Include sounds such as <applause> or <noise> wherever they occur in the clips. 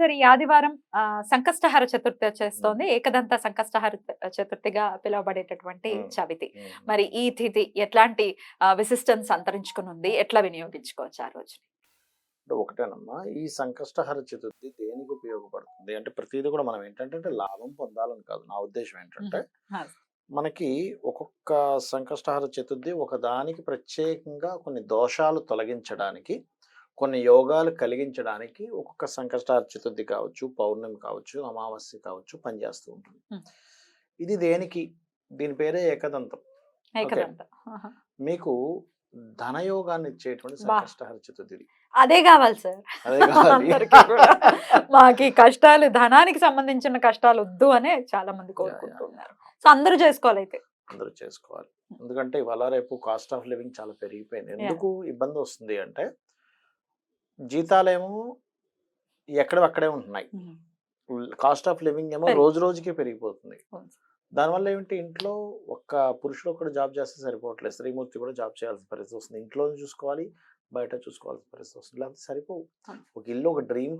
Sir ఈ ఆదివారం సంకష్టహార చతుర్థి వచ్చేస్తోంది. ఏకదంత సంకష్టహార చతుర్థిగా పిలువబడేటటువంటి. చవితి. మరి ఈ తిథి ఎట్లాంటి విశిస్టెన్స్ అంతరించుకుని ఉంది ఎట్లా వినియోగించుకోవచ్చు ఆ రోజు ఒకటేనమ్మా ఈ సంకష్టహర చతుర్థి దేనికి ఉపయోగపడుతుంది? అంటే ప్రతిదీ కూడా మనం ఏంటంటే లాభం పొందాలని కాదు. నా ఉద్దేశం ఏంటంటే. మనకి ఒక్కొక్క సంకష్టహర చతుర్థి ఒక దానికి ప్రత్యేకంగా కొన్ని దోషాలు తొలగించడానికి కొన్ని యోగాలు కలిగించడానికి ఒక్కొక్క సంకష్టహర చతుర్థి కావచ్చు పౌర్ణమి కావచ్చు అమావాస్య కావచ్చు పనిచేస్తూ ఉంటుంది. ఇది దేనికి? దీని పేరే ఏకదంతం. మీకు ధనయోగాన్ని ఇచ్చేటువంటి. సంకష్టహర చతుర్థి. అదే కావాలి సార్. మాకు కష్టాలు ధనానికి సంబంధించిన కష్టాలు వద్దు అనే చాలా మంది. కోరుకుంటున్నారు. సో అందరూ చేసుకోవాలి అయితే. అందరూ చేసుకోవాలి. ఎందుకంటే ఇవాళ రేపు కాస్ట్ ఆఫ్ లివింగ్ చాలా పెరిగిపోయింది. ఎందుకు ఇబ్బంది వస్తుంది అంటే జీతాలేమో ఎక్కడ అక్కడే ఉంటున్నాయి కాస్ట్ ఆఫ్ లివింగ్ ఏమో రోజు రోజుకి పెరిగిపోతుంది. దానివల్ల ఏమిటి? ఇంట్లో ఒక్క పురుషుడు ఒక్కడు జాబ్ చేస్తే సరిపోవట్లేదు. స్త్రీమూర్తి కూడా జాబ్ చేయాల్సిన పరిస్థితి వస్తుంది. ఇంట్లో చూసుకోవాలి బయట చూసుకోవాల్సిన పరిస్థితి వస్తుంది. లేకపోతే సరిపోవు. ఒక ఇల్లు ఒక డ్రీమ్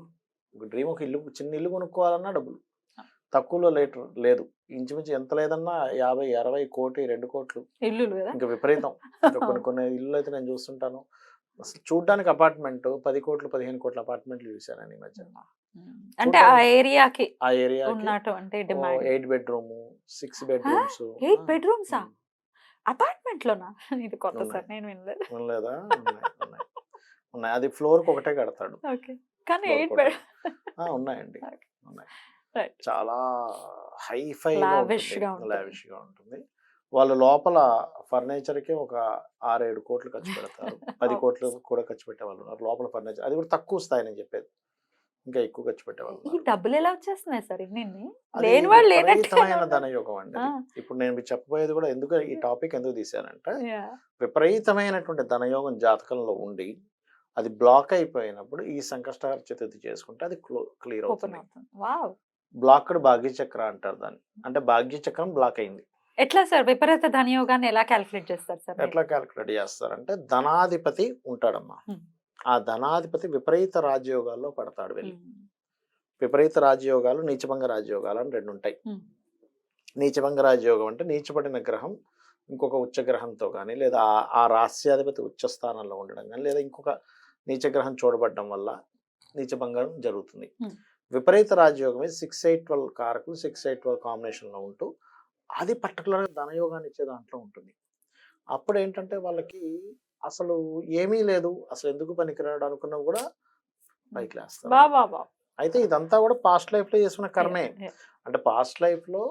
ఒక డ్రీమ్ ఒక ఇల్లు చిన్న ఇల్లు కొనుక్కోవాలన్నా డబ్బులు. తక్కువలో లేట్ లేదు. ఇంచుమించు ఎంత లేదన్నా యాభై అరవై కోటి రెండు కోట్లు. ఇల్లులు కదా? ఇంకా విపరీతం. కొన్ని <laughs> కొన్ని ఇల్లు అయితే నేను చూస్తుంటాను. అసలు చూడ్డానికి అపార్ట్మెంట్ పది కోట్లు పదిహేను కోట్ల అపార్ట్మెంట్లు చూశాను ఈ మధ్య. అంటే ఆ ఏరియాకి ఆ ఏరియా ఉన్నటువంటి demand. Eight bedroom six bedrooms bedrooms ఆ? అపార్ట్మెంట్ లోనా <laughs> ఇది కొత్త. సార్ నేను వినలేదు. లేదా ఉన్నాయి అది ఫ్లోర్కి ఒకటే కడతాడు. ఓకే. కానీ ఎయిట్. బెడ్ ఆ, ఉన్నాయండి. <laughs> ఉన్నాయి. చాలా గా ఉంటుంది. లావిష్గా ఉంటుంది. వాళ్ళు లోపల ఫర్నిచర్కి ఒక ఆరేడు కోట్లు ఖర్చు పెడతారు. పది. కోట్లు కూడా ఖర్చు పెట్టే వాళ్ళు ఉన్నారు. లోపల ఫర్నిచర్ అది కూడా తక్కువ స్థాయి నేను చెప్పేది. ఇంకా ఎక్కువ ఖర్చు పెట్టే వాళ్ళు ఈ. డబ్బులు ఎలా వచ్చేస్తున్నాయి సార్ లేని వాళ్ళు విపరీతమైన. ధనయోగం అండి. ఇప్పుడు నేను చెప్పబోయేది కూడా ఎందుకు ఈ టాపిక్ ఎందుకు తీశానంటే. విపరీతమైనటువంటి ధనయోగం జాతకంలో ఉండి అది బ్లాక్ అయిపోయినప్పుడు ఈ సంకష్టహార చతుర్థి చేసుకుంటే అది క్లియర్ అవుతుంది. బ్లాక్డ్ భాగ్యచక్ర అంటారు దాన్ని. అంటే భాగ్యచక్రం బ్లాక్ అయింది. ఎట్లా సార్ విపరీత ధనయోగాన్ని ఎలా క్యాలిక్యులేట్ చేస్తారు సార్ ఎట్లా క్యాలిక్యులేట్ చేస్తారంటే ధనాధిపతి ఉంటాడమ్మా. ఆ ధనాధిపతి విపరీత రాజయోగాల్లో పడతాడు వెళ్ళి. విపరీత రాజయోగాలు నీచభంగ రాజయోగాలు అని రెండు ఉంటాయి. నీచభంగ రాజయోగం అంటే నీచబడిన గ్రహం ఇంకొక ఉచ్చ గ్రహంతో కానీ లేదా ఆ- రాస్యాధిపతి ఉచ్చ స్థానంలో ఉండడం కానీ లేదా ఇంకొక నీచ గ్రహం చూడబడడం వల్ల నీచభంగం జరుగుతుంది. విపరీత రాజయోగం సిక్స్ ఎయిట్ ట్వెల్వ్ కారకులు సిక్స్ ఎయిట్ ట్వెల్వ్ కాంబినేషన్లో ఉంటూ అది పర్టికులర్గా ధనయోగాన్ని ఇచ్చే దాంట్లో ఉంటుంది అప్పుడు ఏంటంటే వాళ్ళకి అసలు ఏమీ లేదు అసలు ఎందుకు పనికిరాడు అనుకున్నా కూడా పైకి బా లేస్తారు అయితే ఇదంతా కూడా పాస్ట్ లైఫ్లో చేసుకున్న కర్మే. అంటే పాస్ట్ లైఫ్లో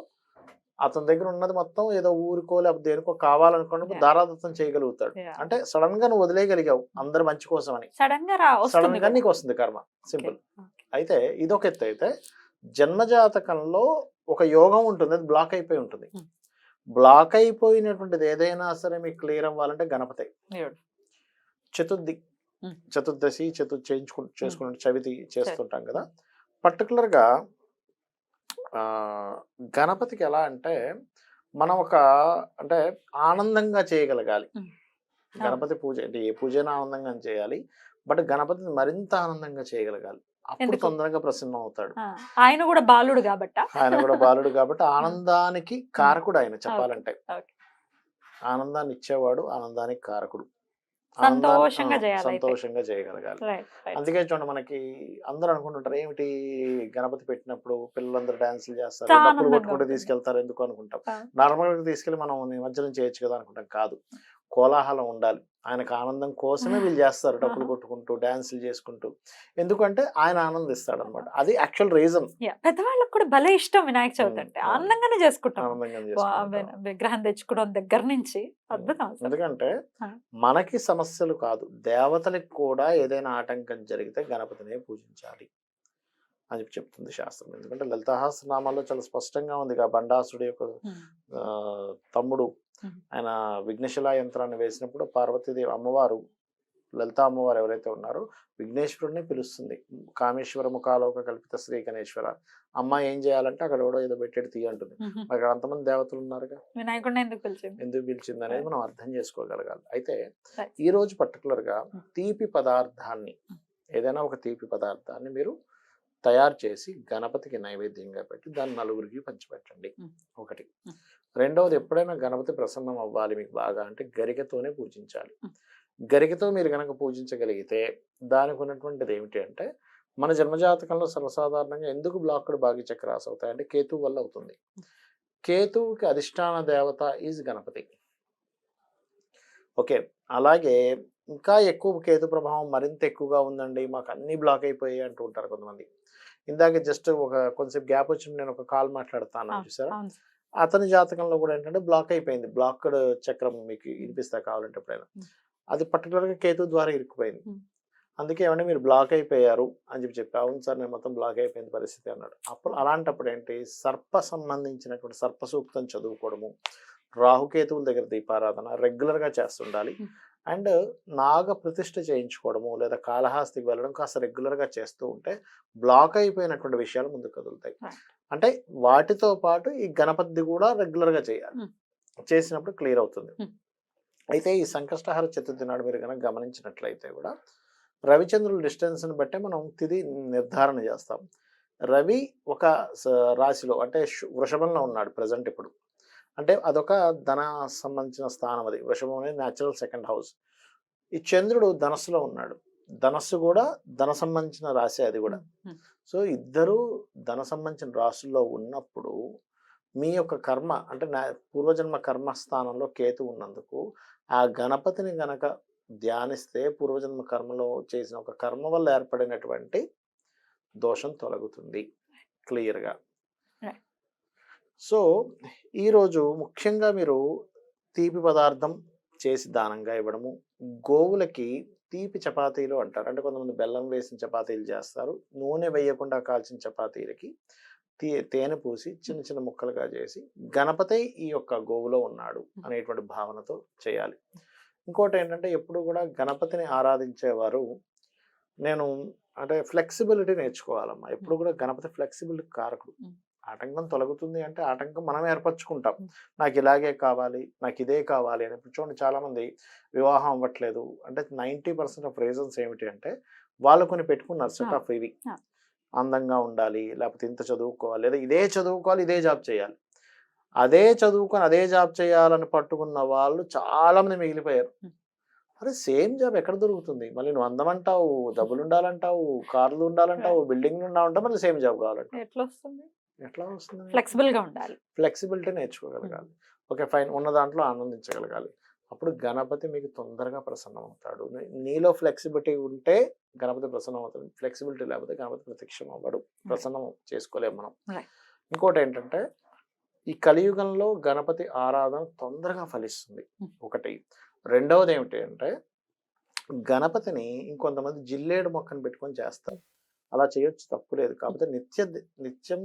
అతని దగ్గర ఉన్నది మొత్తం ఏదో ఊరికో లేకపోతే దేనికో కావాలనుకున్నప్పుడు. దారాదత్తం చేయగలుగుతాడు. అంటే సడన్గా నువ్వు వదిలేయగలిగావు అందరి మంచి కోసం అని సడన్గా. నీకు వస్తుంది కర్మ సింపుల్. అయితే ఇదొక ఎత్తు అయితే జన్మజాతకంలో ఒక యోగం ఉంటుంది. అది బ్లాక్ అయిపోయి ఉంటుంది. బ్లాక్ అయిపోయినటువంటిది ఏదైనా సరే మీకు క్లియర్ అవ్వాలంటే గణపతి. చతుర్థి. చతుర్దశి చతు చేయించుకు చేసుకున్న చవితి చేస్తుంటాం కదా. Particular గా ఆ గణపతికి ఎలా అంటే మనం ఒక అంటే ఆనందంగా చేయగలగాలి. గణపతి పూజ అంటే ఏ పూజైనా ఆనందంగా చేయాలి. బట్ గణపతిని మరింత ఆనందంగా చేయగలగాలి. అప్పుడు? తొందరగా ప్రసన్నం అవుతాడు. ఆయన కూడా బాలుడు కాబట్ట? ఆయన కూడా బాలుడు కాబట్టి <laughs> ఆనందానికి కారకుడు ఆయన చెప్పాలంటే. ఆనందాన్ని ఇచ్చేవాడు ఆనందానికి కారకుడు. సంతోషంగా. సంతోషంగా చేయగలగాలి. అందుకే చూడండి మనకి అందరూ అనుకుంటుంటారు ఏమిటి గణపతి పెట్టినప్పుడు పిల్లలందరూ డాన్సులు చేస్తారు? కొట్టుకుంటూ ఉంటుంది. తీసుకెళ్తారు ఎందుకు అనుకుంటాం. నార్మల్గా తీసుకెళ్ళి మనం నిమజ్జనం చేయొచ్చు కదా అనుకుంటాం. కాదు. కోలాహలం ఉండాలి. ఆయనకు ఆనందం కోసమే వీళ్ళు చేస్తారు డబ్బులు. కొట్టుకుంటూ డాన్సులు చేసుకుంటూ. ఎందుకంటే ఆయన ఆనందిస్తాడు అనమాట అది యాక్చువల్ రీజన్. పెద్దవాళ్ళకి కూడా భలే ఇష్టం వినాయక చవితి అంటే. ఆనందంగానే చేసుకుంటాం. విగ్రహం తెచ్చుకోవడం దగ్గర నుంచి అద్భుతం. ఎందుకంటే. మనకి సమస్యలు కాదు. దేవతలకు కూడా ఏదైనా ఆటంకం జరిగితే గణపతినే పూజించాలి అని చెప్పి చెప్తుంది శాస్త్రం. ఎందుకంటే లలితాహాసనామాల్లో చాలా స్పష్టంగా ఉంది. బండాసుడి యొక్క తమ్ముడు. ఆయన విఘ్నశిలా యంత్రాన్ని వేసినప్పుడు పార్వతీదేవి అమ్మవారు లలిత అమ్మవారు ఎవరైతే ఉన్నారో విఘ్నేశ్వరుడిని పిలుస్తుంది కామేశ్వర ముఖాలోక కల్పిత శ్రీ గణేశ్వర అమ్మ ఏం చేయాలంటే అక్కడ ఎవడో ఏదో పెట్టేది తీయ అంటుంది ఉమ్, ఉమ్. అక్కడ అంతమంది దేవతలు ఉన్నారుగా వినాయకుడిని ఎందుకు పిలిచింది ఎందుకు పిలిచింది అనేది మనం అర్థం చేసుకోగలగాలి అయితే. ఈ రోజు పర్టికులర్గా. తీపి పదార్థాన్ని. ఏదైనా ఒక తీపి పదార్థాన్ని మీరు తయారు చేసి గణపతికి నైవేద్యంగా పెట్టి దాన్ని నలుగురికి పంచిపెట్టండి. ఒకటి. రెండవది ఎప్పుడైనా గణపతి ప్రసన్నం అవ్వాలి మీకు బాగా అంటే గరికతోనే పూజించాలి. గరికతో మీరు గనక పూజించగలిగితే దానికి ఉన్నటువంటిది ఏమిటి అంటే మన జన్మజాతకంలో సర్వసాధారణంగా ఎందుకు బ్లాక్డ్ భాగ్య చక్రాస్ అవుతాయి అంటే కేతు వల్ల అవుతుంది. కేతువుకి అధిష్టాన దేవత ఈజ్ గణపతి. ఓకే. అలాగే ఇంకా ఎక్కువ కేతు ప్రభావం మరింత ఎక్కువగా ఉందండి. మాకు అన్ని బ్లాక్ అయిపోయాయి అంటూ ఉంటారు కొంతమంది. ఇందాక జస్ట్ ఒక కొంచెం గ్యాప్ వచ్చి నేను ఒక కాల్ మాట్లాడతాను చూసారా. అతని జాతకంలో కూడా ఏంటంటే బ్లాక్ అయిపోయింది బ్లాక్డ్ చక్రం మీకు వినిపిస్తా కావాలంటే ఎప్పుడైనా. అది particular గా కేతు ద్వారా ఇరుక్కుపోయింది. అందుకే ఏమంటే మీరు బ్లాక్ అయిపోయారు అని చెప్పి చెప్పి అవును సార్ నేను మొత్తం బ్లాక్ అయిపోయింది పరిస్థితి అన్నాడు అప్పుడు అలాంటప్పుడు ఏంటి సర్ప సంబంధించినటువంటి సర్ప సూక్తం చదువుకోవడము రాహుకేతువుల దగ్గర దీపారాధన regular గా చేస్తుండాలి. అండ్ నాగ ప్రతిష్ఠ చేయించుకోవడము లేదా కాళహాస్తికి వెళ్ళడం కాస్త regular గా చేస్తూ ఉంటే బ్లాక్ అయిపోయినటువంటి విషయాలు ముందుకు కదులుతాయి. అంటే వాటితో పాటు ఈ గణపతి కూడా regular గా చేయాలి. చేసినప్పుడు క్లియర్ అవుతుంది. అయితే ఈ సంకష్టహార చతుర్థి నాడు మీరు కనుక గమనించినట్లయితే కూడా రవిచంద్రుల డిస్టెన్స్ని బట్టే మనం తిది నిర్ధారణ చేస్తాం రవి ఒక రాశిలో అంటే వృషభంలో ఉన్నాడు ప్రజెంట్ ఇప్పుడు అంటే అదొక ధన సంబంధించిన స్థానం అది. వృషభం అనేది న్యాచురల్ సెకండ్ హౌస్ ఈ చంద్రుడు ధనస్సులో ఉన్నాడు. ధనస్సు కూడా ధన సంబంధించిన రాశి అది కూడా. సో ఇద్దరు ధన సంబంధించిన రాశుల్లో ఉన్నప్పుడు మీ యొక్క కర్మ అంటే నా పూర్వజన్మ కర్మ స్థానంలో కేతు ఉన్నందుకు ఆ గణపతిని గనక ధ్యానిస్తే పూర్వజన్మ కర్మలో చేసిన ఒక కర్మ వల్ల ఏర్పడినటువంటి దోషం తొలగుతుంది. క్లియర్గా. సో ఈరోజు ముఖ్యంగా మీరు తీపి పదార్థం చేసి దానంగా ఇవ్వడము గోవులకి తీపి చపాతీలు అంటారు. అంటే కొంతమంది బెల్లం వేసిన చపాతీలు చేస్తారు నూనె వేయకుండా కాల్చిన చపాతీలకి తే తేనె పూసి చిన్న చిన్న ముక్కలుగా చేసి గణపతి ఈ యొక్క గోవులో ఉన్నాడు అనేటువంటి భావనతో చేయాలి. ఇంకోటి ఏంటంటే ఎప్పుడు కూడా గణపతిని ఆరాధించేవారు నేను అంటే ఫ్లెక్సిబిలిటీ నేర్చుకోవాలమ్మా. ఎప్పుడు కూడా గణపతి ఫ్లెక్సిబిలిటీ కారకుడు. ఆటంకం తొలగుతుంది అంటే ఆటంకం మనం ఏర్పరచుకుంటాం. నాకు ఇలాగే కావాలి నాకు ఇదే కావాలి అని ఇప్పుడు చూడండి చాలా మంది వివాహం అవ్వట్లేదు అంటే నైంటీ పర్సెంట్ ఆఫ్ రీజన్స్ ఏమిటి అంటే వాళ్ళు కొన్ని పెట్టుకున్నారు సెట్. ఆఫ్ ఇవి. అందంగా ఉండాలి లేకపోతే ఇంత చదువుకోవాలి లేదా ఇదే చదువుకోవాలి ఇదే జాబ్ చేయాలి అదే చదువుకొని అదే జాబ్ చేయాలని పట్టుకున్న వాళ్ళు చాలా మంది మిగిలిపోయారు. అరే సేమ్ జాబ్ ఎక్కడ దొరుకుతుంది మళ్ళీ నువ్వు అందం అంటావు <laughs> డబ్బులు ఉండాలంటావు కార్లు ఉండాలంటావు బిల్డింగ్లు ఉండాలంటావు మళ్ళీ సేమ్ జాబ్ కావాలంటావు ఎట్లా వస్తుంది ఎట్లా వస్తుంది? ఫ్లెక్సిబుల్గా ఉండాలి. ఫ్లెక్సిబిలిటీ నేర్చుకోగలగాలి. Okay fine. ఉన్న దాంట్లో ఆనందించగలగాలి. అప్పుడు గణపతి మీకు తొందరగా ప్రసన్నం అవుతాడు నీలో ఫ్లెక్సిబిలిటీ ఉంటే గణపతి ప్రసన్నం అవుతాడు ఫ్లెక్సిబిలిటీ లేకపోతే గణపతి ప్రత్యక్షం అవ్వడు ప్రసన్నం చేసుకోలేము మనం. ఇంకోటి ఏంటంటే ఈ కలియుగంలో గణపతి ఆరాధన తొందరగా ఫలిస్తుంది. ఒకటి. రెండవది ఏమిటి అంటే గణపతిని ఇంకొంతమంది జిల్లేడు మొక్కను పెట్టుకొని చేస్తారు. అలా చేయొచ్చు తప్పు లేదు. కాకపోతే నిత్య నిత్యం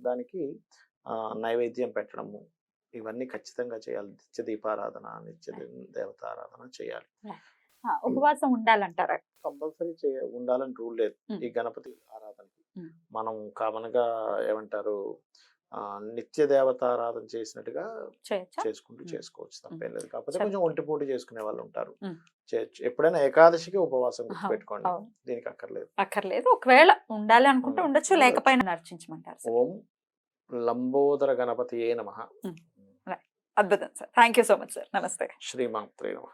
దానికి ఆ, నైవేద్యం పెట్టడము. ఇవన్నీ ఖచ్చితంగా చేయాలి. నిత్య దీపారాధన నిత్య దేవతారాధన చేయాలి. ఉపవాసం ఉండాలంటారా? కంపల్సరీ ఉండాలని రూల్ లేదు. ఈ గణపతి ఆరాధనకి. మనం కామన్గా ఏమంటారు? నిత్య దేవతారాధన చేసినట్టుగా చేసుకుంటూ. చేసుకోవచ్చు తప్పేం లేదు. కాకపోతే. కొంచెం ఒంటిపూట చేసుకునే వాళ్ళు ఉంటారు. చేయొచ్చు ఎప్పుడైనా ఏకాదశికి ఉపవాసం అవును. దీనికి అక్కర్లేదు. అక్కర్లేదు. ఒకవేళ ఉండాలి అనుకుంటే. ఉండొచ్చు. లేకపోయినా నర్చించమంటారు. ఓం లంబోదర గణపతి ఏ నమ అద్భుతం sir. Thank you so much sir. నమస్తే. శ్రీమాత్రే నమ.